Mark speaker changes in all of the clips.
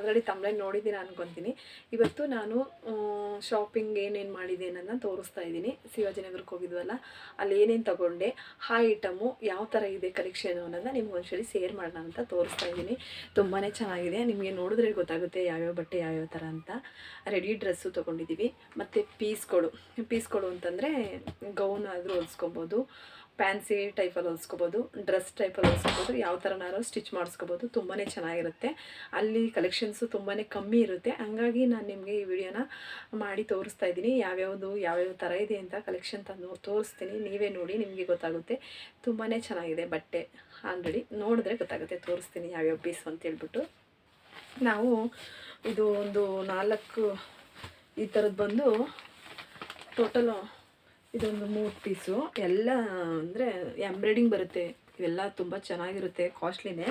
Speaker 1: ಅದರಲ್ಲಿ ತಮ್ಮಳೆ ನೋಡಿದ್ದೀನಿ ಅನ್ಕೊತೀನಿ. ಇವತ್ತು ನಾನು ಶಾಪಿಂಗ್ ಏನೇನು ಮಾಡಿದೆ ಅನ್ನೋದನ್ನ ತೋರಿಸ್ತಾ ಇದ್ದೀನಿ. ಶಿವಾಜಿನಗರಕ್ಕೆ ಹೋಗಿದ್ವಲ್ಲ, ಅಲ್ಲಿ ಏನೇನು ತಗೊಂಡೆ, ಆ ಐಟಮು ಯಾವ ಥರ ಇದೆ ಕಲೆಕ್ಷನು ಅನ್ನೋದನ್ನ ನಿಮ್ಗೆ ಒಂದ್ಸಲಿ ಶೇರ್ ಮಾಡೋಣ ಅಂತ ತೋರಿಸ್ತಾ ಇದ್ದೀನಿ. ತುಂಬಾ ಚೆನ್ನಾಗಿದೆ. ನಿಮಗೆ ನೋಡಿದ್ರೆ ಗೊತ್ತಾಗುತ್ತೆ ಯಾವ್ಯಾವ ಬಟ್ಟೆ ಯಾವ್ಯಾವ ಥರ ಅಂತ. ರೆಡಿ ಡ್ರೆಸ್ಸು ತೊಗೊಂಡಿದ್ದೀವಿ. ಮತ್ತು ಪೀಸ್ಗಳು ಪೀಸ್ಗಳು ಅಂತಂದರೆ ಗೌನ್ ಆದರೂ ಹೊಲ್ಸ್ಕೊಬೋದು. ಫ್ಯಾನ್ಸಿ ಟೈಪಲ್ಲಿ ಹೊಲ್ಸ್ಕೊಬೋದು, ಡ್ರೆಸ್ ಟೈಪಲ್ಲಿ ಹೊಲ್ಸ್ಕೊಬೋದು, ಯಾವ ಥರನಾದ್ರು ಸ್ಟಿಚ್ ಮಾಡಿಸ್ಕೋಬೋದು ತುಂಬಾ ಚೆನ್ನಾಗಿರುತ್ತೆ. ಅಲ್ಲಿ ಕಲೆಕ್ಷನ್ಸು ತುಂಬಾ ಕಮ್ಮಿ ಇರುತ್ತೆ. ಹಂಗಾಗಿ ನಾನು ನಿಮಗೆ ಈ ವಿಡಿಯೋನ ಮಾಡಿ ತೋರಿಸ್ತಾ ಇದ್ದೀನಿ. ಯಾವ್ಯಾವುದು, ಯಾವ್ಯಾವ ಥರ ಇದೆ ಅಂತ ಕಲೆಕ್ಷನ್ ತಂದು ತೋರಿಸ್ತೀನಿ. ನೀವೇ ನೋಡಿ, ನಿಮಗೆ ಗೊತ್ತಾಗುತ್ತೆ. ತುಂಬಾ ಚೆನ್ನಾಗಿದೆ ಬಟ್ಟೆ. ಆಲ್ರೆಡಿ ನೋಡಿದ್ರೆ ಗೊತ್ತಾಗುತ್ತೆ. ತೋರಿಸ್ತೀನಿ ಯಾವ್ಯಾವ ಪೀಸ್ ಅಂತ ಹೇಳ್ಬಿಟ್ಟು. ನಾವು ಇದು ಒಂದು ನಾಲ್ಕು ಈ ಥರದ್ದು ಬಂದು ಟೋಟಲು ಇದೊಂದು ಮೂರು ಪೀಸು. ಎಲ್ಲ ಅಂದರೆ ಎಂಬ್ರಾಯ್ಡಿಂಗ್ ಬರುತ್ತೆ. ಇವೆಲ್ಲ ತುಂಬ ಚೆನ್ನಾಗಿರುತ್ತೆ, ಕಾಸ್ಟ್ಲಿನೇ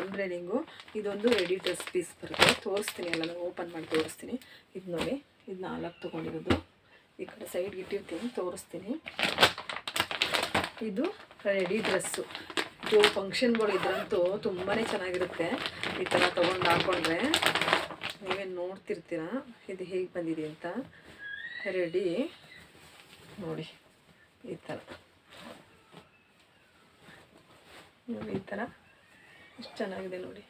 Speaker 1: ಎಂಬ್ರಾಯ್ಡಿಂಗು. ಇದೊಂದು ರೆಡಿ ಡ್ರೆಸ್ ಪೀಸ್ ಬರುತ್ತೆ. ತೋರಿಸ್ತೀನಿ ಎಲ್ಲ ಓಪನ್ ಮಾಡಿ ತೋರಿಸ್ತೀನಿ. ಇದು ನೋಡಿ, ಇದು ನಾಲ್ಕು ತೊಗೊಂಡಿರೋದು. ಈ ಕಡೆ ಸೈಡ್ಗೆ ಇಟ್ಟಿರ್ತೀನಿ, ತೋರಿಸ್ತೀನಿ. ಇದು ರೆಡಿ ಡ್ರೆಸ್ಸು ಇದು ಫಂಕ್ಷನ್ಗಳು ಇದ್ರಂತೂ ತುಂಬಾ ಚೆನ್ನಾಗಿರುತ್ತೆ. ಈ ಥರ ತೊಗೊಂಡು ಹಾಕ್ಕೊಂಡ್ರೆ ನೀವೇನು ನೋಡ್ತಿರ್ತೀರ? ಇದು ಹೇಗೆ ಬಂದಿದೆ ಅಂತ. ರೆಡಿ ನೋಡಿ, ಈ ಥರ ನೋಡಿ, ಈ ಥರ ಎಷ್ಟು ಚೆನ್ನಾಗಿದೆ ನೋಡಿ.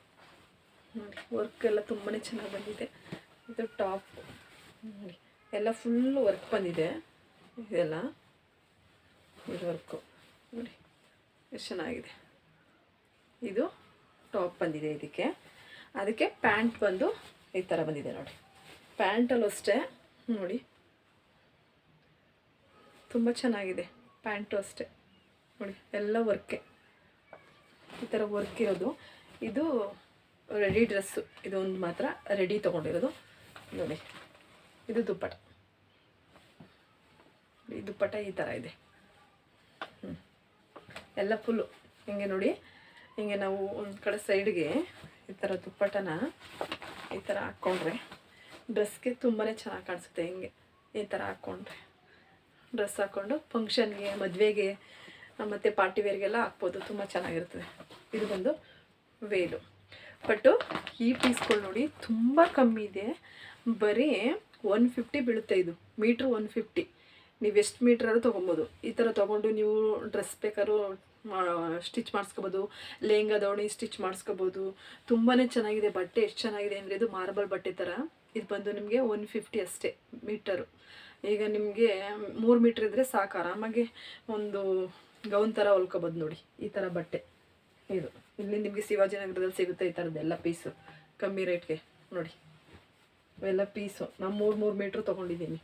Speaker 1: ನೋಡಿ ವರ್ಕ್ ಎಲ್ಲ ತುಂಬಾ ಚೆನ್ನಾಗಿ ಬಂದಿದೆ. ಇದು ಟಾಪ್ ನೋಡಿ, ಎಲ್ಲ ಫುಲ್ಲು ವರ್ಕ್ ಬಂದಿದೆ. ಇದೆಲ್ಲ. ಇದು ವರ್ಕು ನೋಡಿ, ಎಷ್ಟು ಚೆನ್ನಾಗಿದೆ. ಇದು ಟಾಪ್ ಬಂದಿದೆ ಇದಕ್ಕೆ. ಅದಕ್ಕೆ ಪ್ಯಾಂಟ್ ಬಂದು ಈ ಥರ ಬಂದಿದೆ ನೋಡಿ. ಪ್ಯಾಂಟಲ್ಲೂ ಅಷ್ಟೇ. ನೋಡಿ ತುಂಬ ಚೆನ್ನಾಗಿದೆ. ಪ್ಯಾಂಟು ಅಷ್ಟೇ. ನೋಡಿ, ಎಲ್ಲ ವರ್ಕೆ. ಈ ಥರ ವರ್ಕ್ ಇರೋದು. ಇದು ರೆಡಿ ಡ್ರೆಸ್ಸು. ಇದು ಒಂದು ಮಾತ್ರ ರೆಡಿ ತೊಗೊಂಡಿರೋದು. ನೋಡಿ, ಇದು ದುಪ್ಪಟ ಈ ದುಪ್ಪಟ ಈ ಥರ ಇದೆ. ಹ್ಞೂ ಎಲ್ಲ ಫುಲ್ಲು. ಹಿಂಗೆ ನೋಡಿ, ಹಿಂಗೆ ನಾವು ಒಂದು ಕಡೆ ಸೈಡ್ಗೆ ಈ ಥರ ದುಪ್ಪಟನ ಈ ಥರ ಹಾಕ್ಕೊಂಡ್ರೆ ಡ್ರೆಸ್ಗೆ ತುಂಬಾ ಚೆನ್ನಾಗಿ ಕಾಣಿಸುತ್ತೆ ಹಿಂಗೆ ಈ ಥರ ಹಾಕ್ಕೊಂಡ್ರೆ. ಡ್ರೆಸ್ ಹಾಕ್ಕೊಂಡು ಫಂಕ್ಷನ್ಗೆ, ಮದುವೆಗೆ ಮತ್ತು ಪಾರ್ಟಿ ವೇರ್ಗೆಲ್ಲ ಹಾಕ್ಬೋದು. ತುಂಬ ಚೆನ್ನಾಗಿರ್ತದೆ ಇದು ಬಂದು ವೇಲು. ಬಟ್ಟು ಈ ಪೀಸ್ಗಳು ನೋಡಿ ತುಂಬ ಕಮ್ಮಿ ಇದೆ. ಬರೀ ಒನ್ ಫಿಫ್ಟಿ ಬೀಳುತ್ತೆ ಇದು. Metre one fifty. ನೀವು ಎಷ್ಟು ಮೀಟ್ರಾದ್ರೂ ತೊಗೊಬೋದು. ಈ ಥರ ತೊಗೊಂಡು ನೀವು ಡ್ರೆಸ್ ಬೇಕಾದ್ರೂ ಸ್ಟಿಚ್ ಮಾಡಿಸ್ಕೋಬೋದು. ಲೆಹಂಗಾ ದೋಣಿ ಸ್ಟಿಚ್ ಮಾಡಿಸ್ಕೋಬೋದು. ತುಂಬಾ ಚೆನ್ನಾಗಿದೆ. ಬಟ್ಟೆ ಎಷ್ಟು ಚೆನ್ನಾಗಿದೆ ಅಂದರೆ ಇದು ಮಾರ್ಬಲ್ ಬಟ್ಟೆ ಥರ. ಇದು ಬಂದು ನಿಮಗೆ ಒನ್ ಫಿಫ್ಟಿ ಅಷ್ಟೇ ಮೀಟರು. ಈಗ ನಿಮಗೆ ಮೂರು ಮೀಟ್ರ್ ಇದ್ದರೆ ಸಾಕು ಆರಾಮಾಗಿ ಒಂದು ಗೌನ್ ಥರ ಹೊಲ್ಕೊಬೋದು ನೋಡಿ, ಈ ಥರ ಬಟ್ಟೆ. ಇದು. ಇಲ್ಲಿ ನಿಮಗೆ ಶಿವಾಜಿನಗರದಲ್ಲಿ ಸಿಗುತ್ತೆ ಈ ಥರದ್ದೆಲ್ಲ ಪೀಸು ಕಮ್ಮಿ ರೇಟ್ಗೆ ನೋಡಿ. ಇವೆಲ್ಲ ಪೀಸು ನಾನು ಮೂರು ಮೂರು ಮೀಟ್ರ್ ತೊಗೊಂಡಿದ್ದೀನಿ.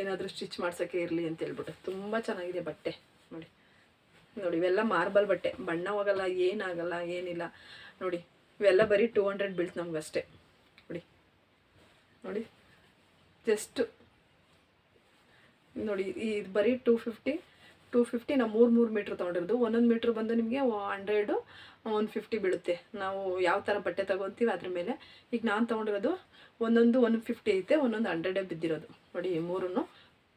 Speaker 1: ಏನಾದರೂ ಸ್ಟಿಚ್ ಮಾಡ್ಸೋಕ್ಕೆ ಇರಲಿ ಅಂತ ಹೇಳ್ಬಿಟ್ಟು. ತುಂಬ ಚೆನ್ನಾಗಿದೆ ಬಟ್ಟೆ. ನೋಡಿ. ನೋಡಿ, ಇವೆಲ್ಲ ಮಾರ್ಬಲ್ ಬಟ್ಟೆ. ಬಣ್ಣ ಹೋಗಲ್ಲ, ಏನಾಗಲ್ಲ, ಏನಿಲ್ಲ. ನೋಡಿ, ಇವೆಲ್ಲ ಬರೀ ಟೂ ಹಂಡ್ರೆಡ್ ಬೀಳ್ತು ನಮ್ಗೆ ಅಷ್ಟೇ ನೋಡಿ. ನೋಡಿ. ಜಸ್ಟ್ ನೋಡಿ ಇದು ಬರೀ ಟೂ ಫಿಫ್ಟಿ ಟೂ ಫಿಫ್ಟಿ ನಾವು ಮೂರು ಮೂರು ಮೀಟ್ರ್ ತೊಗೊಂಡಿರೋದು. ಒಂದೊಂದು ಮೀಟ್ರ್ ಬಂದು ನಿಮಗೆ ಹಂಡ್ರೆಡು ಒನ್ ಫಿಫ್ಟಿ ಬೀಳುತ್ತೆ. ನಾವು ಯಾವ ಥರ ಬಟ್ಟೆ ತೊಗೊತೀವಿ ಅದ್ರ ಮೇಲೆ. ಈಗ ನಾನು ತೊಗೊಂಡಿರೋದು ಒಂದೊಂದು ಒನ್ ಫಿಫ್ಟಿ ಐತೆ, ಒಂದೊಂದು ಹಂಡ್ರೆಡೇ ಬಿದ್ದಿರೋದು. ನೋಡಿ, ಈ ಮೂರನ್ನು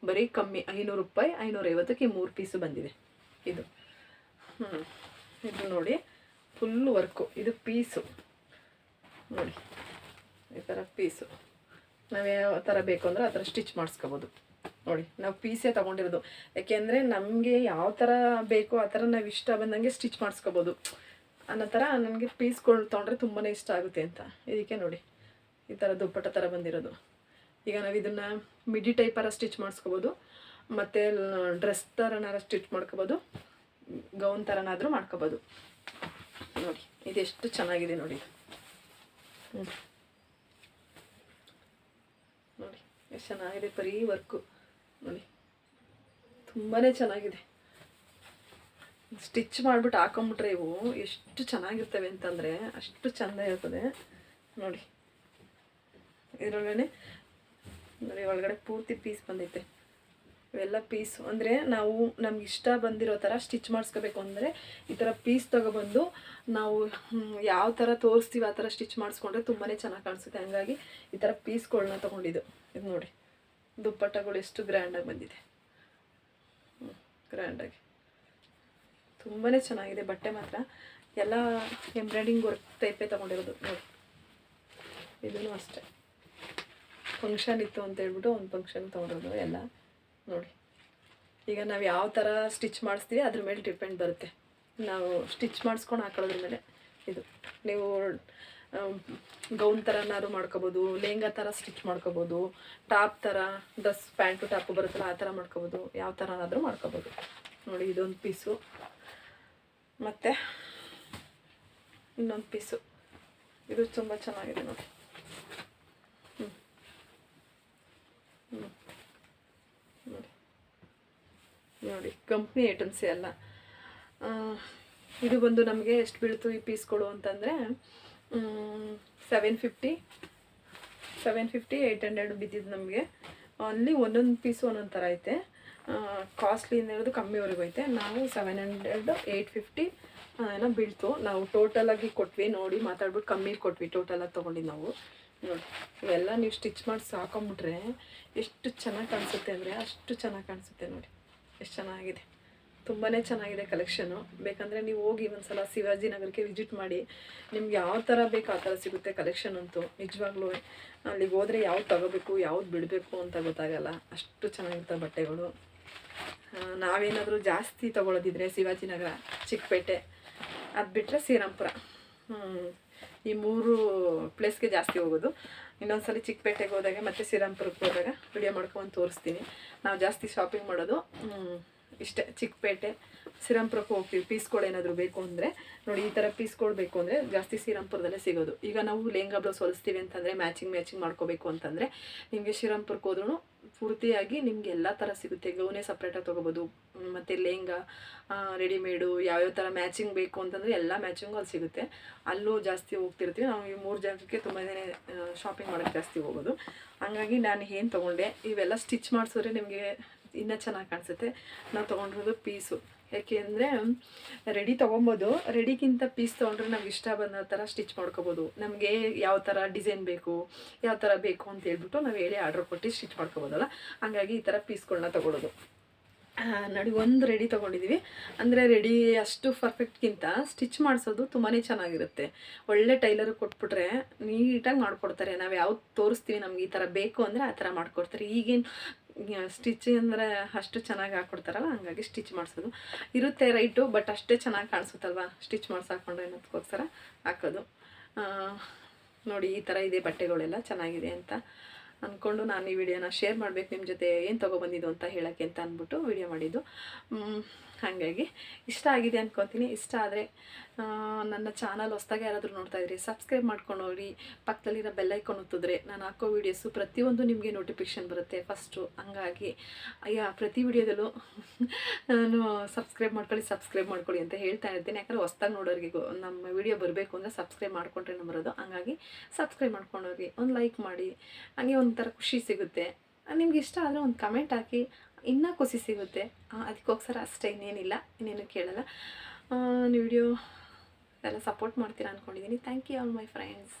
Speaker 1: ಬರೀ ಕಮ್ಮಿ, ಐನೂರು ರೂಪಾಯಿ, ಐನೂರೈವತ್ತಕ್ಕೆ ಈ ಮೂರು ಪೀಸು ಬಂದಿದೆ ಇದು. ಹ್ಞೂ ಇದು ನೋಡಿ ಫುಲ್ಲು ವರ್ಕು ಇದು ಪೀಸು ನೋಡಿ, ಈ ಥರ ಪೀಸು ನಾವು ಯಾವ ಥರ ಬೇಕು ಅಂದರೆ ಆ ಥರ ಸ್ಟಿಚ್ ಮಾಡಿಸ್ಕೋಬೋದು. ನೋಡಿ, ನಾವು ಪೀಸೇ ತೊಗೊಂಡಿರೋದು. ಯಾಕೆಂದರೆ ನಮಗೆ ಯಾವ ಥರ ಬೇಕೋ ಆ ಥರ ನಾವು ಇಷ್ಟ ಬಂದಂಗೆ ಸ್ಟಿಚ್ ಮಾಡಿಸ್ಕೋಬೋದು. ಅನ್ನೋ ಥರ ನನಗೆ ಪೀಸ್ಗಳು ತೊಗೊಂಡ್ರೆ ತುಂಬಾ ಇಷ್ಟ ಆಗುತ್ತೆ ಅಂತ. ಇದಕ್ಕೆ ನೋಡಿ, ಈ ಥರ ದುಪ್ಪಟ್ಟ ಥರ ಬಂದಿರೋದು. ಈಗ ನಾವು ಇದನ್ನು ಮಿಡಿ ಟೈಪರ ಸ್ಟಿಚ್ ಮಾಡಿಸ್ಕೋಬೋದು. ಮತ್ತು ಡ್ರೆಸ್ ಥರನಾರ ಸ್ಟಿಚ್ ಮಾಡ್ಕೋಬೋದು. ಗೌನ್ ಥರನಾದರೂ ಮಾಡ್ಕೋಬೋದು. ನೋಡಿ ಇದೆಷ್ಟು ಚೆನ್ನಾಗಿದೆ ನೋಡಿ. ನೋಡಿ, ಎಷ್ಟು ಚೆನ್ನಾಗಿದೆ ಬರೀ ವರ್ಕು ನೋಡಿ. ತುಂಬಾ ಚೆನ್ನಾಗಿದೆ. ಸ್ಟಿಚ್ ಮಾಡಿಬಿಟ್ಟು ಹಾಕೊಂಬಿಟ್ರೆ ಇವು ಎಷ್ಟು ಚೆನ್ನಾಗಿರ್ತವೆ ಅಂತಂದರೆ ಅಷ್ಟು ಚೆಂದ ಇರ್ತದೆ. ನೋಡಿ. ಇದರೊಳಗಡೆ ನೋಡಿ ಒಳಗಡೆ ಪೂರ್ತಿ ಪೀಸ್ ಬಂದೈತೆ. ಇವೆಲ್ಲ ಪೀಸ್ ಅಂದರೆ ನಾವು ನಮ್ಗೆ ಇಷ್ಟ ಬಂದಿರೋ ಥರ ಸ್ಟಿಚ್ ಮಾಡಿಸ್ಕೋಬೇಕು ಅಂದರೆ ಈ ಥರ ಪೀಸ್ ತೊಗೊಬಂದು ನಾವು ಯಾವ ಥರ ತೋರಿಸ್ತೀವಿ ಆ ಥರ ಸ್ಟಿಚ್ ಮಾಡಿಸ್ಕೊಂಡ್ರೆ ತುಂಬಾ ಚೆನ್ನಾಗಿ ಕಾಣಿಸುತ್ತೆ. ಹಂಗಾಗಿ ಈ ಥರ ಪೀಸ್ಗಳನ್ನ ತೊಗೊಂಡಿದ್ದು. ಇದು ನೋಡಿ. ದುಪ್ಪಟ್ಟಗಳು ಎಷ್ಟು ಗ್ರ್ಯಾಂಡಾಗಿ ಬಂದಿದೆ. ಗ್ರ್ಯಾಂಡಾಗಿ ತುಂಬಾ ಚೆನ್ನಾಗಿದೆ, ಬಟ್ಟೆ ಮಾತ್ರ. ಎಲ್ಲ ಎಂಬ್ರಾಯ್ಡಿಂಗ್ ವರ್ಕ್ ಟೈಪೇ ತೊಗೊಂಡಿರೋದು, ನೋಡಿ. ಇದೂ ಅಷ್ಟೇ. ಫಂಕ್ಷನ್ ಇತ್ತು ಅಂತ ಹೇಳ್ಬಿಟ್ಟು ಒಂದು ಫಂಕ್ಷನ್ ತೊಗೊಂಡಿರೋದು ಎಲ್ಲ, ನೋಡಿ. ಈಗ ನಾವು ಯಾವ ಥರ ಸ್ಟಿಚ್ ಮಾಡಿಸ್ತೀವಿ, ಅದ್ರ ಮೇಲೆ ಡಿಪೆಂಡ್ ಬರುತ್ತೆ. ನಾವು ಸ್ಟಿಚ್ ಮಾಡಿಸ್ಕೊಂಡು ಹಾಕೊಳ್ಳೋದ್ರ ಮೇಲೆ ಇದು. ನೀವು ಗೌನ್ ಥರನಾದ್ರು ಮಾಡ್ಕೋಬೋದು, ಲೆಹಂಗಾ ಥರ ಸ್ಟಿಚ್ ಮಾಡ್ಕೋಬೋದು, ಟಾಪ್ ಥರ ಡ್ರೆಸ್ ಪ್ಯಾಂಟು, ಟಾಪು ಬರುತ್ತಲ್ಲ ಆ ಥರ ಮಾಡ್ಕೋಬೋದು, ಯಾವ ಥರನಾದರೂ ಮಾಡ್ಕೋಬೋದು. ನೋಡಿ, ಇದೊಂದು ಪೀಸು ಮತ್ತು ಇನ್ನೊಂದು ಪೀಸು ಇದು ತುಂಬ ಚೆನ್ನಾಗಿದೆ ನೋಡಿ. ನೋಡಿ. ನೋಡಿ ಕಂಪ್ನಿ ಐಟಮ್ಸ್ ಎಲ್ಲ ಇದು ಬಂದು ನಮಗೆ ಎಷ್ಟು ಬೀಳ್ತು ಈ ಪೀಸ್ಗಳು ಅಂತಂದರೆ seven fifty. Seven fifty, eight hundred ಬಿದ್ದಿದ್ದು ನಮಗೆ. ಅಲ್ಲಿ ಒಂದೊಂದು ಪೀಸು ಒಂದೊಂದು ಥರ ಐತೆ. ಕಾಸ್ಟ್ಲಿ ಹಿಡಿದು ಕಮ್ಮಿವರೆಗೂ ಐತೆ. ನಾವು ಸೆವೆನ್ ಹಂಡ್ರೆಡ್, ಏಯ್ಟ್ ಫಿಫ್ಟಿ ಏನೋ ಬೀಳ್ತು. ನಾವು ಟೋಟಲಾಗಿ ಕೊಟ್ವಿ, ನೋಡಿ ಮಾತಾಡ್ಬಿಟ್ಟು ಕಮ್ಮಿ ಕೊಟ್ವಿ ಟೋಟಲಾಗಿ ತೊಗೊಂಡು ನಾವು. ನೋಡಿ, ಇವೆಲ್ಲ ನೀವು ಸ್ಟಿಚ್ ಮಾಡಿ ಸಾಕೊಂಬಿಟ್ರೆ ಎಷ್ಟು ಚೆನ್ನಾಗಿ ಕಾಣಿಸುತ್ತೆ ಅಂದರೆ ಅಷ್ಟು ಚೆನ್ನಾಗಿ ಕಾಣಿಸುತ್ತೆ ನೋಡಿ. ಎಷ್ಟು ಚೆನ್ನಾಗಿದೆ. ತುಂಬಾ ಚೆನ್ನಾಗಿದೆ ಕಲೆಕ್ಷನು ಬೇಕಂದರೆ ನೀವು ಹೋಗಿ ಒಂದ್ಸಲ ಶಿವಾಜಿ ನಗರಕ್ಕೆ ವಿಸಿಟ್ ಮಾಡಿ, ನಿಮ್ಗೆ ಯಾವ ಥರ ಬೇಕು ಆ ಥರ ಸಿಗುತ್ತೆ ಕಲೆಕ್ಷನ್ ಅಂತೂ. ನಿಜವಾಗ್ಲೂ ಅಲ್ಲಿಗೆ ಹೋದರೆ ಯಾವ್ದು ತಗೋಬೇಕು, ಯಾವ್ದು ಬಿಡಬೇಕು ಅಂತ ಗೊತ್ತಾಗಲ್ಲ. ಅಷ್ಟು ಚೆನ್ನಾಗಿರ್ತವೆ ಬಟ್ಟೆಗಳು. ನಾವೇನಾದರೂ ಜಾಸ್ತಿ ತೊಗೊಳೋದಿದ್ರೆ ಶಿವಾಜಿನಗರ ಚಿಕ್ಕಪೇಟೆ, ಅದು ಬಿಟ್ಟರೆ ಶ್ರೀರಾಮ್ಪುರ. ಈ ಮೂರು ಪ್ಲೇಸ್ಗೆ ಜಾಸ್ತಿ ಹೋಗೋದು. ಇನ್ನೊಂದ್ಸಲಿ ಚಿಕ್ಕಪೇಟೆಗೆ ಹೋದಾಗ ಮತ್ತು ಶ್ರೀರಾಮ್ಪುರಕ್ಕೆ ಹೋದಾಗ ವಿಡಿಯೋ ಮಾಡ್ಕೊಂಡು ತೋರಿಸ್ತೀನಿ. ನಾವು ಜಾಸ್ತಿ ಶಾಪಿಂಗ್ ಮಾಡೋದು ಇಷ್ಟೇ ಚಿಕ್ಕಪೇಟೆ ಸಿರಂಪುರಕ್ಕೆ ಹೋಗ್ತೀವಿ. ಪೀಸ್ಗಳು ಏನಾದರೂ ಬೇಕು ಅಂದರೆ, ನೋಡಿ ಈ ಥರ ಪೀಸ್ಗಳು ಬೇಕು ಅಂದರೆ ಜಾಸ್ತಿ ಸಿರಂಪುರದಲ್ಲೇ ಸಿಗೋದು. ಈಗ ನಾವು ಲೆಹಂಗಾ ಬ್ಲೌಸ್ ಹೊಲಿಸ್ತೀವಿ ಅಂತಂದರೆ ಮ್ಯಾಚಿಂಗ್ ಮ್ಯಾಚಿಂಗ್ ಮಾಡ್ಕೋಬೇಕು ಅಂತಂದರೆ ನಿಮಗೆ ಶ್ರೀರಾಮ್ಪುರಕ್ಕೆ ಹೋದ್ರೂ ಪೂರ್ತಿಯಾಗಿ ನಿಮ್ಗೆ ಎಲ್ಲ ಥರ ಸಿಗುತ್ತೆ. ಗೌನೇ ಸಪ್ರೇಟಾಗಿ ತೊಗೋಬೋದು. ಮತ್ತು ಲೆಹಂಗಾ ರೆಡಿಮೇಡು ಯಾವ್ಯಾವ ಥರ ಮ್ಯಾಚಿಂಗ್ ಬೇಕು ಅಂತಂದರೆ ಎಲ್ಲ ಮ್ಯಾಚಿಂಗು ಅಲ್ಲಿ ಸಿಗುತ್ತೆ. ಅಲ್ಲೂ ಜಾಸ್ತಿ ಹೋಗ್ತಿರ್ತೀವಿ. ನಾವು ಈ ಮೂರು ಜಾಗಕ್ಕೆ ತುಂಬಾ ಶಾಪಿಂಗ್ ಮಾಡೋಕ್ಕೆ ಜಾಸ್ತಿ ಹೋಗೋದು. ಹಂಗಾಗಿ ನಾನು ಏನು ತೊಗೊಂಡೆ, ಇವೆಲ್ಲ ಸ್ಟಿಚ್ ಮಾಡಿಸಿದ್ರೆ ನಿಮಗೆ ಇನ್ನೂ ಚೆನ್ನಾಗಿ ಕಾಣಿಸುತ್ತೆ. ನಾವು ತೊಗೊಂಡಿರೋದು ಪೀಸು. ಯಾಕೆಂದರೆ ರೆಡಿ ತೊಗೊಬೋದು. ರೆಡಿಗಿಂತ ಪೀಸ್ ತೊಗೊಂಡ್ರೆ ನಮ್ಗೆ ಇಷ್ಟ ಬಂದ ಥರ ಸ್ಟಿಚ್ ಮಾಡ್ಕೋಬೋದು. ನಮಗೆ ಯಾವ ಥರ ಡಿಸೈನ್ ಬೇಕು, ಯಾವ ಥರ ಬೇಕು ಅಂತ ಹೇಳ್ಬಿಟ್ಟು ನಾವು ಹೇಳಿ ಆರ್ಡ್ರ್ ಕೊಟ್ಟು ಸ್ಟಿಚ್ ಮಾಡ್ಕೋಬೋದಲ್ಲ? ಹಂಗಾಗಿ ಈ ಥರ ಪೀಸ್ಗಳನ್ನ ತೊಗೊಳೋದು. ನೋಡಿ ಒಂದು ರೆಡಿ ತೊಗೊಂಡಿದ್ದೀವಿ ಅಂದರೆ ರೆಡಿ ಅಷ್ಟು ಪರ್ಫೆಕ್ಟ್ಗಿಂತ ಸ್ಟಿಚ್ ಮಾಡಿಸೋದು ತುಂಬಾ ಚೆನ್ನಾಗಿರುತ್ತೆ. ಒಳ್ಳೆ ಟೈಲರ್ ಕೊಟ್ಬಿಟ್ರೆ ನೀಟಾಗಿ ಮಾಡಿಕೊಡ್ತಾರೆ. ನಾವು ಯಾವ್ದು ತೋರಿಸ್ತೀವಿ ನಮ್ಗೆ ಈ ಥರ ಬೇಕು ಅಂದರೆ ಆ ಥರ ಮಾಡಿಕೊಡ್ತಾರೆ. ಈಗೇನು ಸ್ಟಿಚ್ ಅಂದರೆ ಅಷ್ಟು ಚೆನ್ನಾಗಿ ಹಾಕ್ಕೊಡ್ತಾರಲ್ಲ ಹಂಗಾಗಿ ಸ್ಟಿಚ್ ಮಾಡಿಸೋದು. ಇರುತ್ತೆ ರೈಟು ಬಟ್ ಅಷ್ಟೇ ಚೆನ್ನಾಗಿ ಕಾಣಿಸುತ್ತಲ್ವಾ? ಸ್ಟಿಚ್ ಮಾಡಿಸಿ ಹಾಕೊಂಡ್ರೆ ಅನ್ನೋದಕ್ಕೋಸ್ಕರ ಹಾಕೋದು ನೋಡಿ, ಈ ಥರ ಇದೆ ಬಟ್ಟೆಗಳೆಲ್ಲ ಚೆನ್ನಾಗಿದೆ ಅಂತ ಅಂದ್ಕೊಂಡು ನಾನು ಈ ವಿಡಿಯೋನ ಶೇರ್ ಮಾಡಬೇಕು ನಿಮ್ಮ ಜೊತೆ ಏನು ತೊಗೊಬಂದಿದ್ದು ಅಂತ ಹೇಳೋಕ್ಕೆ ಅಂತ ಅಂದ್ಬಿಟ್ಟು ವಿಡಿಯೋ ಮಾಡಿದ್ದು. ಹಾಗಾಗಿ ಇಷ್ಟ ಆಗಿದೆ ಅಂದ್ಕೊತೀನಿ ಇಷ್ಟ ಆದರೆ ನನ್ನ ಚಾನಲ್ ಹೊಸ್ದಾಗಿ ಯಾರಾದರೂ ನೋಡ್ತಾ ಇದ್ರಿ ಸಬ್ಸ್ಕ್ರೈಬ್ ಮಾಡ್ಕೊಂಡು ಹೋಗಿ ಪಕ್ಕದಲ್ಲಿರೋ ಐಕೊಂಡು ಒತ್ತಿದ್ರೆ ನಾನು ಹಾಕೋ ವೀಡಿಯೋಸು ಪ್ರತಿಯೊಂದು ನಿಮಗೆ ನೋಟಿಫಿಕೇಷನ್ ಬರುತ್ತೆ ಫಸ್ಟು ಹಂಗಾಗಿ, ಅಯ್ಯ, ಪ್ರತಿ ವಿಡಿಯೋದಲ್ಲೂ ನಾನು ಸಬ್ಸ್ಕ್ರೈಬ್ ಮಾಡ್ಕೊಳ್ಳಿ ಸಬ್ಸ್ಕ್ರೈಬ್ ಮಾಡ್ಕೊಳ್ಳಿ ಅಂತ ಹೇಳ್ತಾ ಇರ್ತೀನಿ. ಯಾಕಂದರೆ ಹೊಸ್ದಾಗಿ ನೋಡೋರಿಗೆ ನಮ್ಮ ವಿಡಿಯೋ ಬರಬೇಕು ಅಂದರೆ ಸಬ್ಸ್ಕ್ರೈಬ್ ಮಾಡ್ಕೊಂಡ್ರೆ ನಮ್ಮ ಬರೋದು ಹಂಗಾಗಿ ಸಬ್ಸ್ಕ್ರೈಬ್ ಮಾಡ್ಕೊಂಡು ಹೋಗಿ ಒಂದು ಲೈಕ್ ಮಾಡಿ. ಹಂಗೆ ಒಂಥರ ಖುಷಿ ಸಿಗುತ್ತೆ. ನಿಮ್ಗೆ ಇಷ್ಟ ಆದರೆ ಒಂದು ಕಮೆಂಟ್ ಹಾಕಿ. ಇನ್ನೂ ಖುಷಿ ಸಿಗುತ್ತೆ. ಅದಕ್ಕೋಸ್ಕರ ಅಷ್ಟೇ ಇನ್ನೇನಿಲ್ಲ, ಇನ್ನೇನು ಕೇಳಲ್ಲ. ವಿಡಿಯೋ ಎಲ್ಲ ಸಪೋರ್ಟ್ ಮಾಡ್ತೀರಾ ಅಂದ್ಕೊಂಡಿದ್ದೀನಿ thank you all my friends